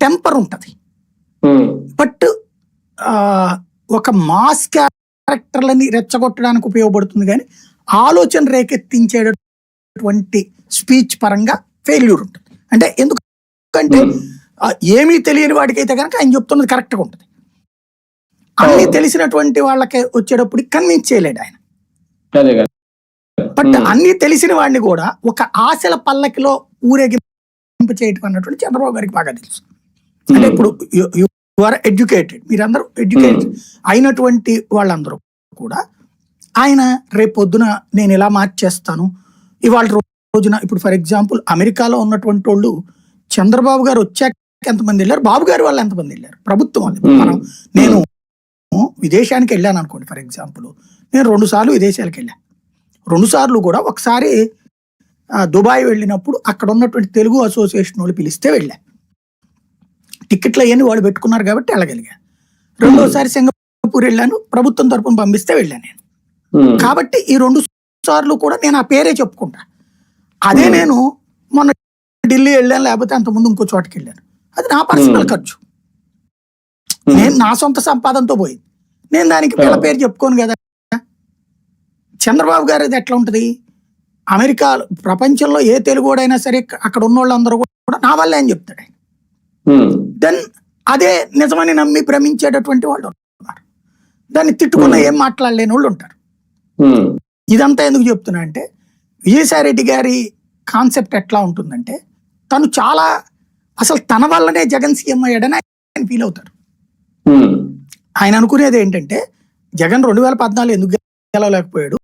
Temper ఉంటుంది. But ఒక mass క్యారెక్టర్లని రెచ్చగొట్టడానికి ఉపయోగపడుతుంది కానీ ఆలోచన రేకెత్తించేటటువంటి స్పీచ్ పరంగా ఫెయిల్యూర్ ఉంటుంది. అంటే ఎందుకంటే ఏమీ తెలియని వాడికైతే కనుక ఆయన చెప్తున్నది కరెక్ట్గా ఉంటుంది. అన్ని. తెలిసినటువంటి వాళ్ళకి వచ్చేటప్పుడు కన్విన్స్ చేయలేడు ఆయన. బట్. అన్ని తెలిసిన వాడిని కూడా ఒక ఆశల పల్లకిలో ఊరేగింపు చేయటం అన్నటువంటి చంద్రబాబు గారికి బాగా తెలుసు. అంటే ఇప్పుడు యు ఆర్ ఎడ్యుకేటెడ్ మీరందరూ ఎడ్యుకేటెడ్ అయినటువంటి వాళ్ళందరూ కూడా ఆయన రేపు పొద్దున నేను ఇలా మార్చేస్తాను? ఇవాళ రోజున ఇప్పుడు ఫర్ ఎగ్జాంపుల్ అమెరికాలో ఉన్నటువంటి వాళ్ళు చంద్రబాబు గారు వచ్చాక ఎంతమంది వెళ్ళారు? బాబు గారు వాళ్ళు ఎంతమంది వెళ్ళారు? ప్రభుత్వం వాళ్ళు. ఇప్పుడు Hmm. మనం నేను విదేశానికి వెళ్ళాను అనుకోండి ఫర్ ఎగ్జాంపుల్ నేను రెండు సార్లు విదేశాలకు వెళ్ళాను రెండు సార్లు కూడా ఒకసారి దుబాయ్ వెళ్ళినప్పుడు అక్కడ ఉన్నటువంటి తెలుగు అసోసియేషన్ వాళ్ళు పిలిస్తే వెళ్ళా. టికెట్లు అవన్నీ వాళ్ళు పెట్టుకున్నారు కాబట్టి వెళ్ళగలిగా. రెండోసారి సింగపూర్ వెళ్ళాను. ప్రభుత్వం తరపున పంపిస్తే వెళ్ళాను నేను. కాబట్టి ఈ రెండు సార్లు కూడా నేను ఆ పేరే చెప్పుకుంటా. అదే. నేను మొన్న ఢిల్లీ వెళ్ళాను లేకపోతే అంతకుముందు ఇంకో చోటకి వెళ్ళాను. అది నా పర్సనల్. ఖర్చు. నేను నా సొంత సంపాదనతో పోయింది. నేను దానికి Oh. పేరు చెప్పుకోను కదా. చంద్రబాబు గారు అది ఎట్లా ఉంటది? అమెరికా ప్రపంచంలో ఏ తెలుగుడైనా సరే అక్కడ ఉన్న వాళ్ళందరూ కూడా నా వల్లే అని చెప్తాడు ఆయన. దెన్ అదే నిజమని నమ్మి భ్రమించేటటువంటి వాళ్ళు ఉన్నారు. దాన్ని తిట్టుకున్న Hmm. ఏం మాట్లాడలేని వాళ్ళు ఉంటారు. ఉమ్, ఇదంతా ఎందుకు చెప్తున్నా అంటే విజయసాయిరెడ్డి గారి కాన్సెప్ట్ ఎట్లా ఉంటుందంటే తను చాలా అసలు తన వల్లనే జగన్ సీఎం అయ్యాడని ఆయన ఫీల్ అవుతారు. ఉమ్, ఆయన అనుకునేది ఏంటంటే జగన్ రెండు వేల పద్నాలుగు ఎందుకు గెలవలేకపోయాడు?